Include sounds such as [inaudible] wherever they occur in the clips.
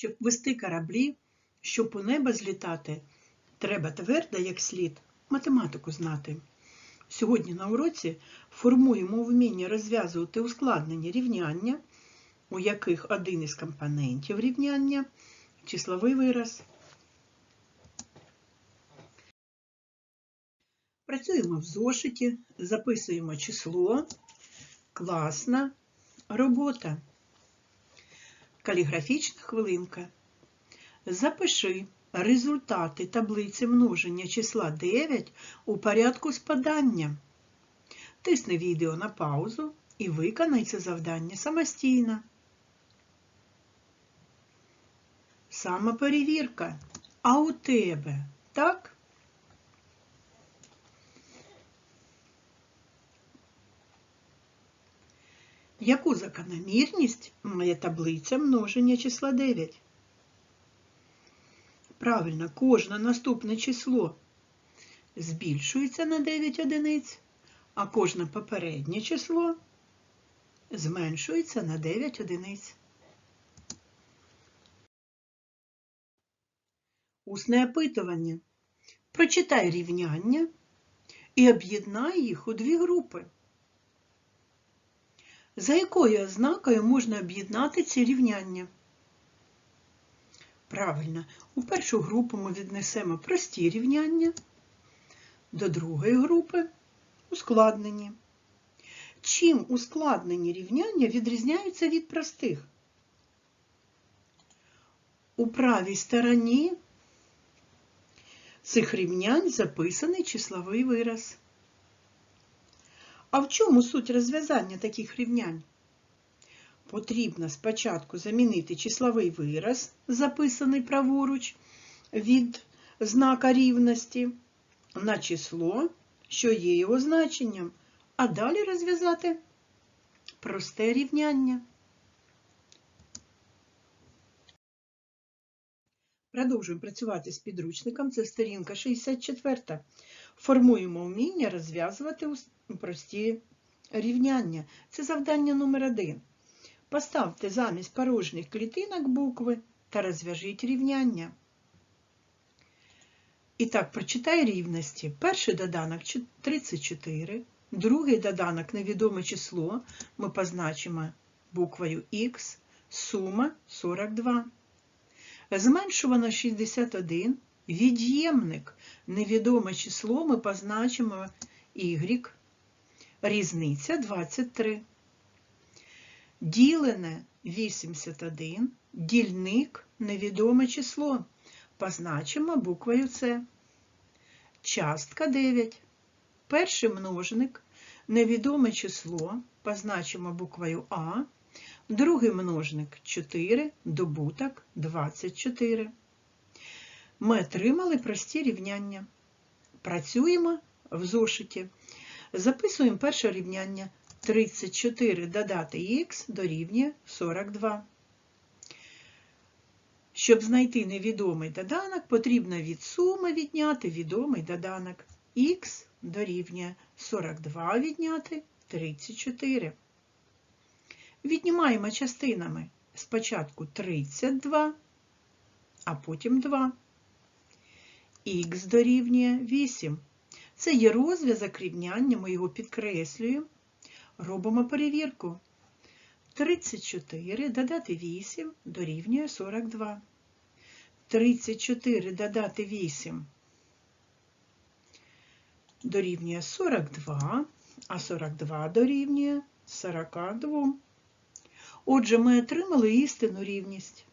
Щоб вести кораблі, щоб у небо злітати, треба твердо, як слід, математику знати. Сьогодні на уроці формуємо вміння розв'язувати ускладнені рівняння, у яких один із компонентів рівняння числовий вираз. Працюємо в зошиті, записуємо число, класна робота. Каліграфічна хвилинка. Запиши результати таблиці множення числа 9 у порядку спадання. Тисни відео на паузу і виконай це завдання самостійно. Самоперевірка. А у тебе так? Яку закономірність має таблиця множення числа 9? Правильно, кожне наступне число збільшується на 9 одиниць, а кожне попереднє число зменшується на 9 одиниць. Усне опитування. Прочитай рівняння і об'єднай їх у дві групи. За якою ознакою можна об'єднати ці рівняння? Правильно, у першу групу ми віднесемо прості рівняння, до другої групи ускладнені. Чим ускладнені рівняння відрізняються від простих? У правій стороні цих рівнянь записаний числовий вираз. А в чому суть розв'язання таких рівнянь? Потрібно спочатку замінити числовий вираз, записаний праворуч від знака рівності, на число, що є його значенням, а далі розв'язати просте рівняння. Продовжуємо працювати з підручником. Це сторінка 64. Формуємо вміння розв'язувати прості рівняння. Це завдання номер 1. Поставте замість порожніх клітинок букви та розв'яжіть рівняння. І так, прочитай рівності. Перший доданок 34, другий доданок невідоме число. Ми позначимо буквою Х, сума 42. Зменшувано 61, від'ємник невідоме число ми позначимо Y, різниця 23. Ділене 81, дільник невідоме число. Позначимо буквою С. Частка 9. Перший множник невідоме число. Позначимо буквою А. Другий множник 4, добуток 24. Ми отримали прості рівняння. Працюємо в зошиті. Записуємо перше рівняння 34 додати х дорівнює 42. Щоб знайти невідомий доданок, потрібно від суми відняти відомий доданок. Х дорівнює 42 відняти 34. Віднімаємо частинами спочатку 32, а потім 2. Х дорівнює 8. Це є розв'язок рівняння, ми його підкреслюємо. Робимо перевірку. 34 додати 8 дорівнює 42. 34 додати 8 дорівнює 42, а 42 дорівнює 42. Отже, ми отримали істинну рівність.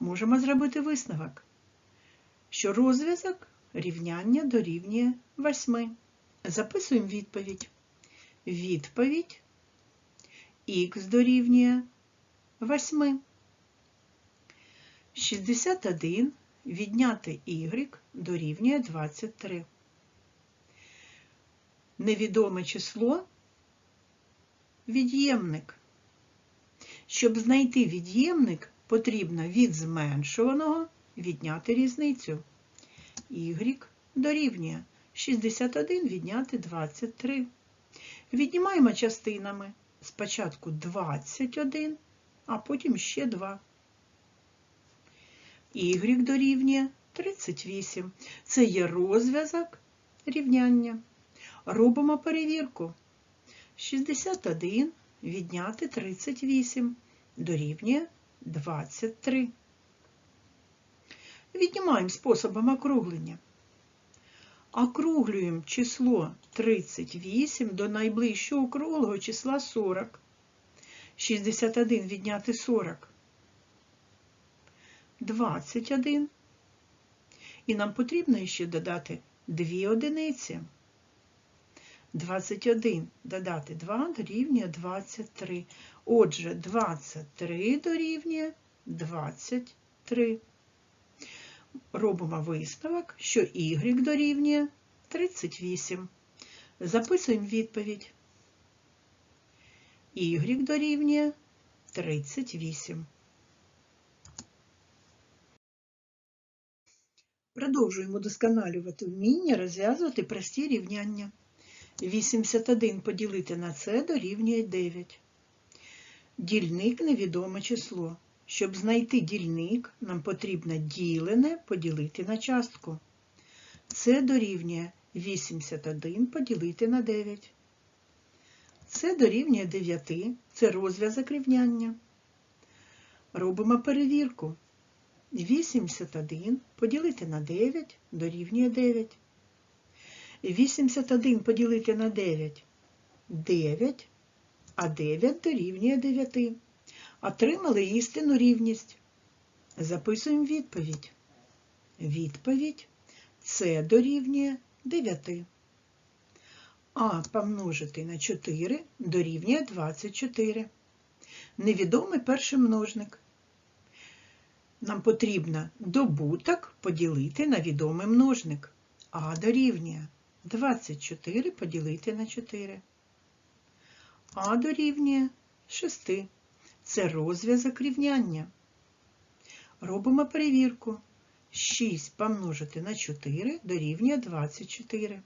Можемо зробити висновок, що розв'язок рівняння дорівнює 8. Записуємо відповідь. Відповідь х дорівнює 8. 61 відняти y дорівнює 23. Невідоме число від'ємник. Щоб знайти від'ємник, потрібно від зменшуваного відняти різницю. Y дорівнює 61 відняти 23. Віднімаємо частинами. Спочатку 21, а потім ще 2. y дорівнює 38. Це є розв'язок рівняння. Робимо перевірку. 61 відняти 38 дорівнює 23. Віднімаємо способом округлення. Округлюємо число 38 до найближчого круглого числа 40. 61 відняти 40. 21. І нам потрібно ще додати 2 одиниці. 21 додати 2 дорівнює 23. Отже, 23 дорівнює 23. Робимо висновок, що y дорівнює 38. Записуємо відповідь. Y дорівнює 38. Продовжуємо досконалювати вміння розв'язувати прості рівняння. 81 поділити на це дорівнює 9. Дільник невідоме число. Щоб знайти дільник, нам потрібно ділене поділити на частку. Це дорівнює 81 поділити на 9. Це дорівнює 9. Це розв'язок рівняння. Робимо перевірку. 81 поділити на 9 дорівнює 9. 81 поділити на 9 9, а 9 дорівнює 9. Отримали істинну рівність. Записуємо відповідь. Відповідь С дорівнює 9. А помножити на 4 дорівнює 24. Невідомий перший множник. Нам потрібно добуток поділити на відомий множник. А дорівнює 24 поділити на 4. А дорівнює 6. Це розв'язок рівняння. Робимо перевірку. 6 помножити на 4 дорівнює 24.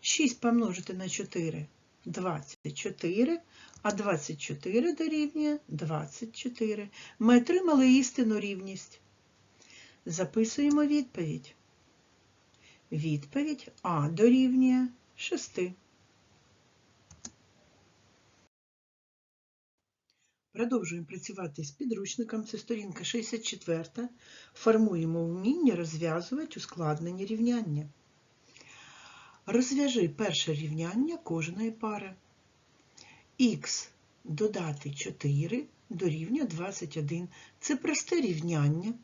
6 помножити на 4 24, а 24 дорівнює 24. Ми отримали істинну рівність. Записуємо відповідь. Відповідь А дорівнює 6. Продовжуємо працювати з підручником. Це сторінка 64. Формуємо вміння розв'язувати ускладнені рівняння. Розв'яжи перше рівняння кожної пари. Х додати 4 дорівнює 21. Це просте рівняння,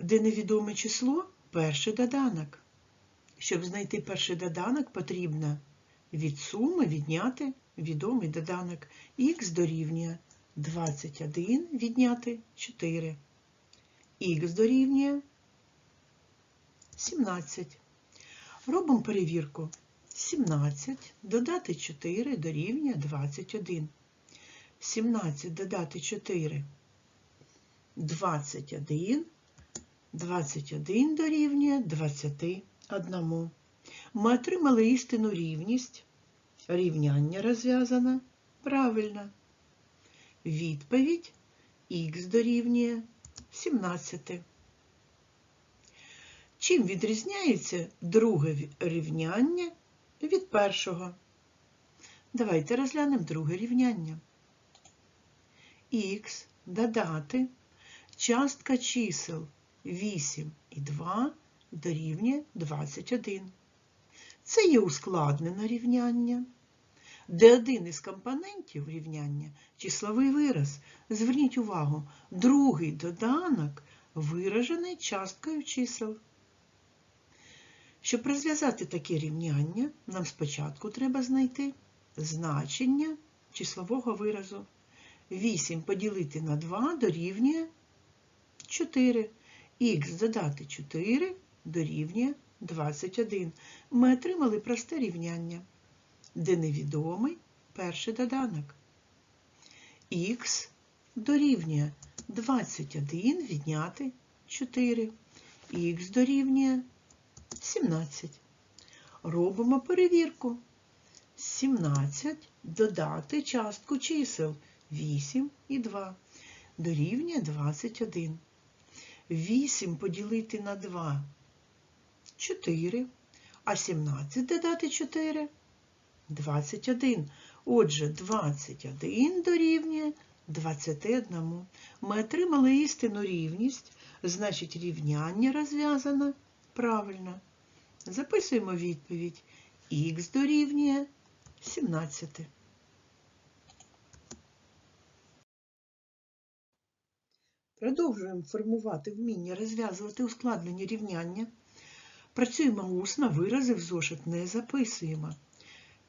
де невідоме число перший доданок. Щоб знайти перший доданок, потрібно від суми відняти відомий доданок. Х дорівнює 21 відняти 4. Х дорівнює 17. Робимо перевірку. 17 додати 4 дорівнює 21. 17 додати 4 21. 21 дорівнює 21. Ми отримали істинну рівність. Рівняння розв'язане правильно. Відповідь х дорівнює 17. Чим відрізняється друге рівняння від першого? Давайте розглянемо друге рівняння. Х додати частка чисел 8 і 2 дорівнює 21. Це є ускладнене рівняння, де один із компонентів рівняння числовий вираз. Зверніть увагу, другий доданок виражений часткою чисел. Щоб розв'язати таке рівняння, нам спочатку треба знайти значення числового виразу. 8 поділити на 2 дорівнює 4. Х додати 4 дорівнює 21. Ми отримали просте рівняння, де невідомий перший доданок. Х дорівнює 21 відняти 4. Х дорівнює 17. Робимо перевірку. 17 додати частку чисел 8 і 2. дорівнює 21. 8 поділити на 2 4. А 17 додати 4 21. Отже, 21 дорівнює 21. Ми отримали істинну рівність, значить рівняння розв'язано правильно. Записуємо відповідь. Х дорівнює 17. Продовжуємо формувати вміння розв'язувати ускладнені рівняння. Працюємо усно, вирази в зошит не записуємо.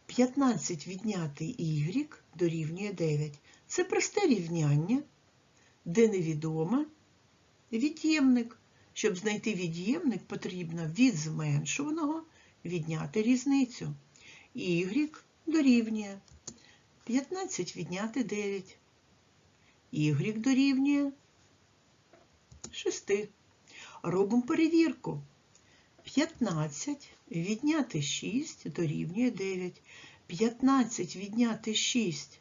15 відняти y дорівнює 9. Це просте рівняння, де невідомо від'ємник. Щоб знайти від'ємник, потрібно від зменшуваного відняти різницю. y дорівнює 15 відняти 9. y дорівнює 6. Робимо перевірку. 15 відняти 6 дорівнює 9. 15 відняти 6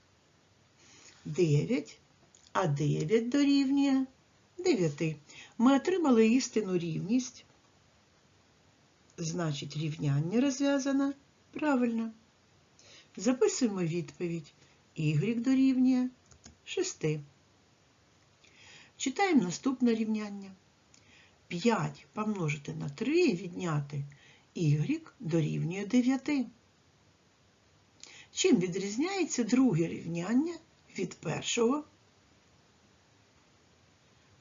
9, а 9 дорівнює 9. Ми отримали істинну рівність. Значить, рівняння розв'язано правильно. Записуємо відповідь. Y дорівнює 6. Читаємо наступне рівняння. 5 помножити на 3 відняти y дорівнює 9. Чим відрізняється друге рівняння від першого?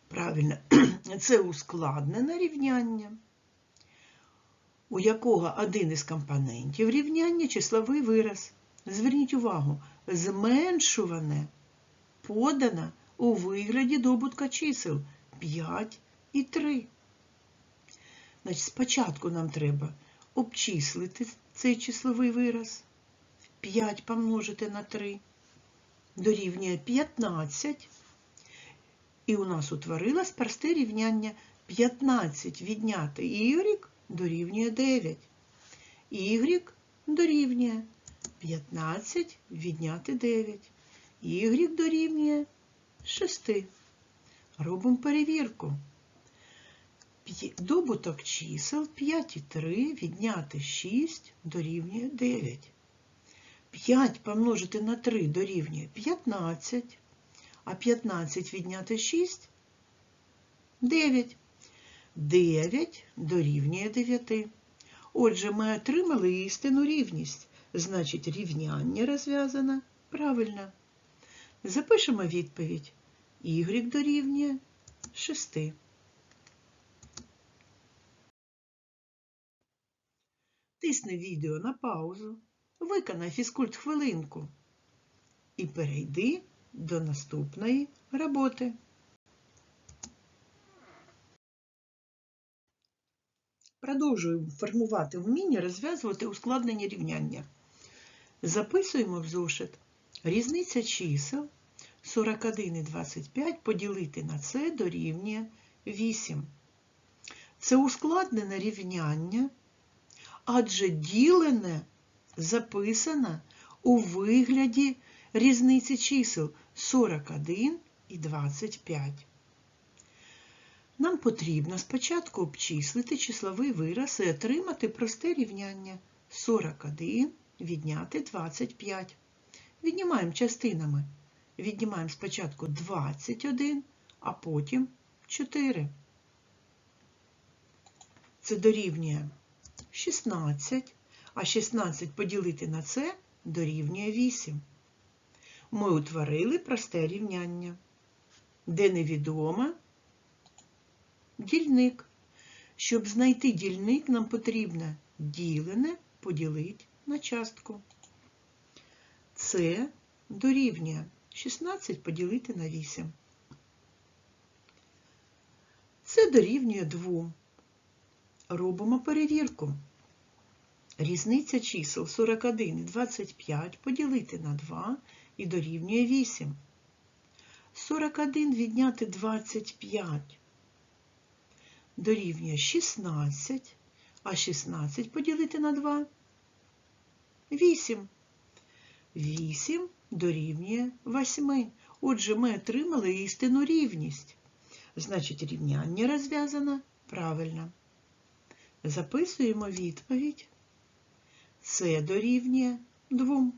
Правильно, [clears throat] це ускладнене рівняння, у якого один із компонентів рівняння числовий вираз. Зверніть увагу, зменшуване подано у вигляді добутка чисел 5 і 3. Значить, спочатку нам треба обчислити цей числовий вираз. 5 помножити на 3 дорівнює 15. І у нас утворилось просте рівняння 15 відняти y дорівнює 9. Y дорівнює 15 відняти 9. Y дорівнює 6. Робимо перевірку. Добуток чисел 5 і 3 відняти 6 дорівнює 9. 5 помножити на 3 дорівнює 15, а 15 відняти 6 9. 9 дорівнює 9. Отже, ми отримали істинну рівність. Значить, рівняння розв'язано правильно. Запишемо відповідь. Y дорівнює 6. Тисни відео на паузу, виконай фізкульт хвилинку і перейди до наступної роботи. Продовжуємо формувати вміння розв'язувати ускладнені рівняння. Записуємо в зошит різниця чисел 41 і 25 поділити на це дорівнює 8. Це ускладнене рівняння, адже ділене записано у вигляді різниці чисел 41 і 25. Нам потрібно спочатку обчислити числовий вираз і отримати просте рівняння 41 відняти 25. Віднімаємо частинами. Віднімаємо спочатку 21, а потім 4. Це дорівнює 16, а 16 поділити на це дорівнює 8. Ми утворили просте рівняння, де невідомо дільник. Щоб знайти дільник, нам потрібно ділене поділити на частку. Це дорівнює 16 поділити на 8. Це дорівнює 2. Робимо перевірку. Різниця чисел 41 і 25 поділити на 2 і дорівнює 8. 41 відняти 25 дорівнює 16, а 16 поділити на 2 8. 8 дорівнює 8. Отже, ми отримали істинну рівність. Значить, рівняння розв'язано правильно. Записуємо відповідь. Це дорівнює 2.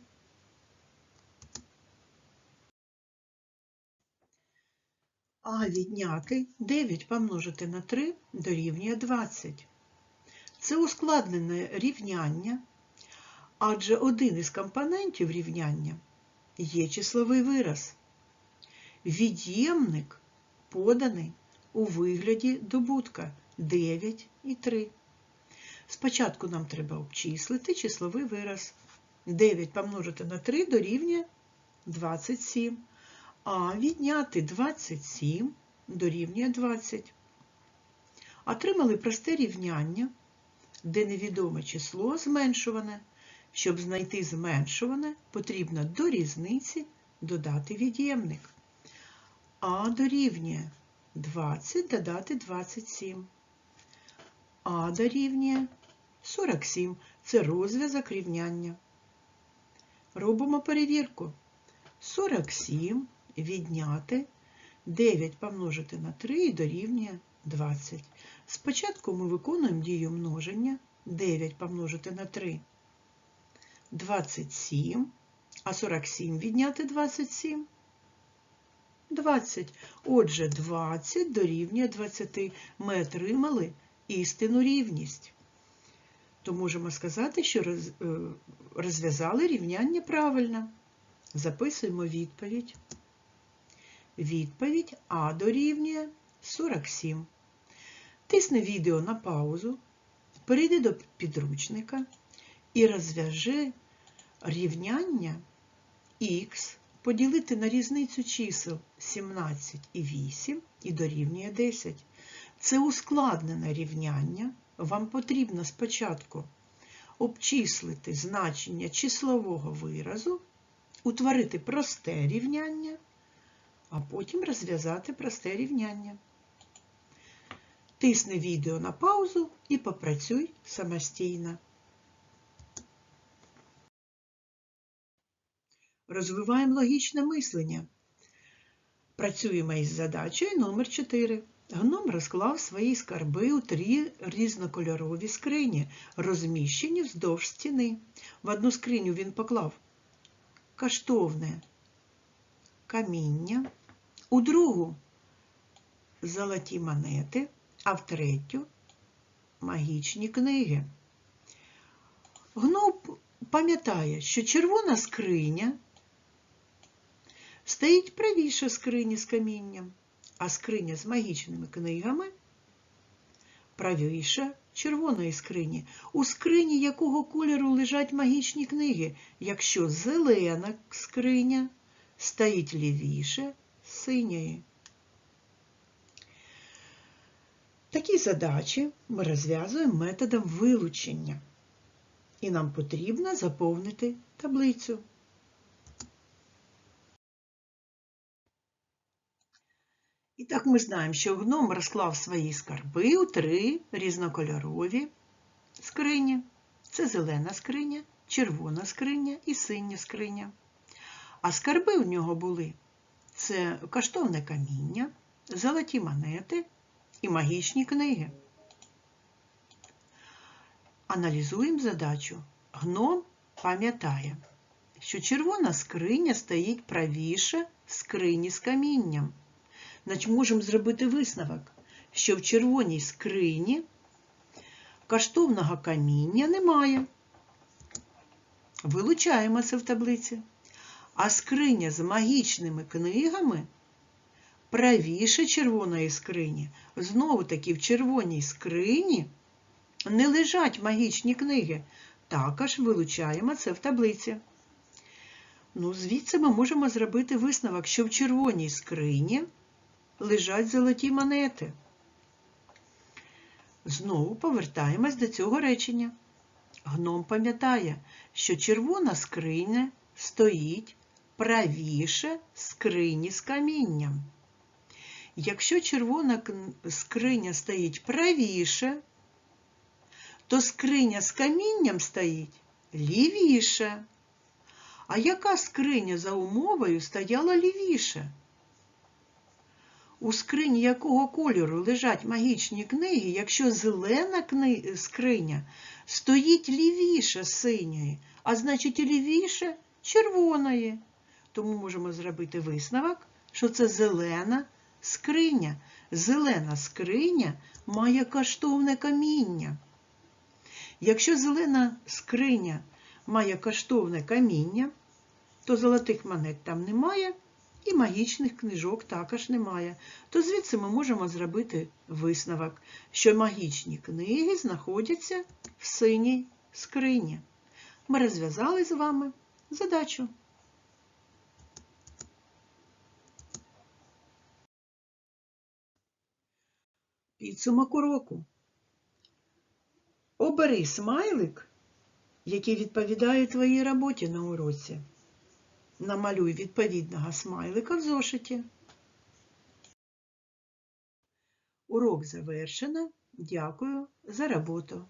А відняти 9 помножити на 3 дорівнює 20. Це ускладнене рівняння, адже один із компонентів рівняння є числовий вираз. Від'ємник поданий у вигляді добутка 9 і 3. Спочатку нам треба обчислити числовий вираз. 9 помножити на 3 дорівнює 27, а відняти 27 дорівнює 20. Отримали просте рівняння, де невідоме число зменшуване. Щоб знайти зменшуване, потрібно до різниці додати від'ємник. А дорівнює 20 додати 27. А дорівнює 47. Це розв'язок рівняння. Робимо перевірку. 47 відняти 9 помножити на 3 і дорівнює 20. Спочатку ми виконуємо дію множення 9 помножити на 3. 27, а 47 відняти 27. 20. Отже, 20 дорівнює 20. Ми отримали істинну рівність. То можемо сказати, що е, розв'язали рівняння правильно. Записуємо відповідь. Відповідь А дорівнює 47. Тисни відео на паузу, перейди до підручника і розв'яжи рівняння х поділити на різницю чисел 17 і 8 і дорівнює 10. Це ускладнене рівняння. Вам потрібно спочатку обчислити значення числового виразу, утворити просте рівняння, а потім розв'язати просте рівняння. Тисни відео на паузу і попрацюй самостійно. Розвиваємо логічне мислення. Працюємо із задачею номер 4. Гном розклав свої скарби у три різнокольорові скрині, розміщені вздовж стіни. В одну скриню він поклав каштовне каміння, у другу золоті монети, а в третю магічні книги. Гном пам'ятає, що червона скриня стоїть правіше скрині з камінням, а скриня з магічними книгами правіше червоної скрині, у скрині якого кольору лежать магічні книги, якщо зелена скриня стоїть лівіше синьої. Такі задачі ми розв'язуємо методом вилучення, і нам потрібно заповнити таблицю. І так ми знаємо, що гном розклав свої скарби у три різнокольорові скрині. Це зелена скриня, червона скриня і синя скриня. А скарби в нього були це каштовне каміння, золоті монети і магічні книги. Аналізуємо задачу. Гном пам'ятає, що червона скриня стоїть правіше скрині з камінням. Значить, можемо зробити висновок, що в червоній скрині каштовного каміння немає. Вилучаємо це в таблиці. А скриня з магічними книгами правіше червоної скрині. Знову таки в червоній скрині не лежать магічні книги. Також вилучаємо це в таблиці. Ну, звідси ми можемо зробити висновок, що в червоній скрині лежать золоті монети. Знову повертаємось до цього речення. Гном пам'ятає, що червона скриня стоїть правіше скрині з камінням. Якщо червона скриня стоїть правіше, то скриня з камінням стоїть лівіше. А яка скриня за умовою стояла лівіше? У скрині якого кольору лежать магічні книги, якщо зелена кни... скриня стоїть лівіше синьої, а значить лівіше червоної. Тому можемо зробити висновок, що це зелена скриня. Зелена скриня має коштовне каміння. Якщо зелена скриня має коштовне каміння, то золотих монет там немає і магічних книжок також немає. То звідси ми можемо зробити висновок, що магічні книги знаходяться в синій скрині. Ми розв'язали з вами задачу. Підсумок уроку. Обери смайлик, який відповідає твоїй роботі на уроці. Намалюй відповідного смайлика в зошиті. Урок завершено. Дякую за роботу.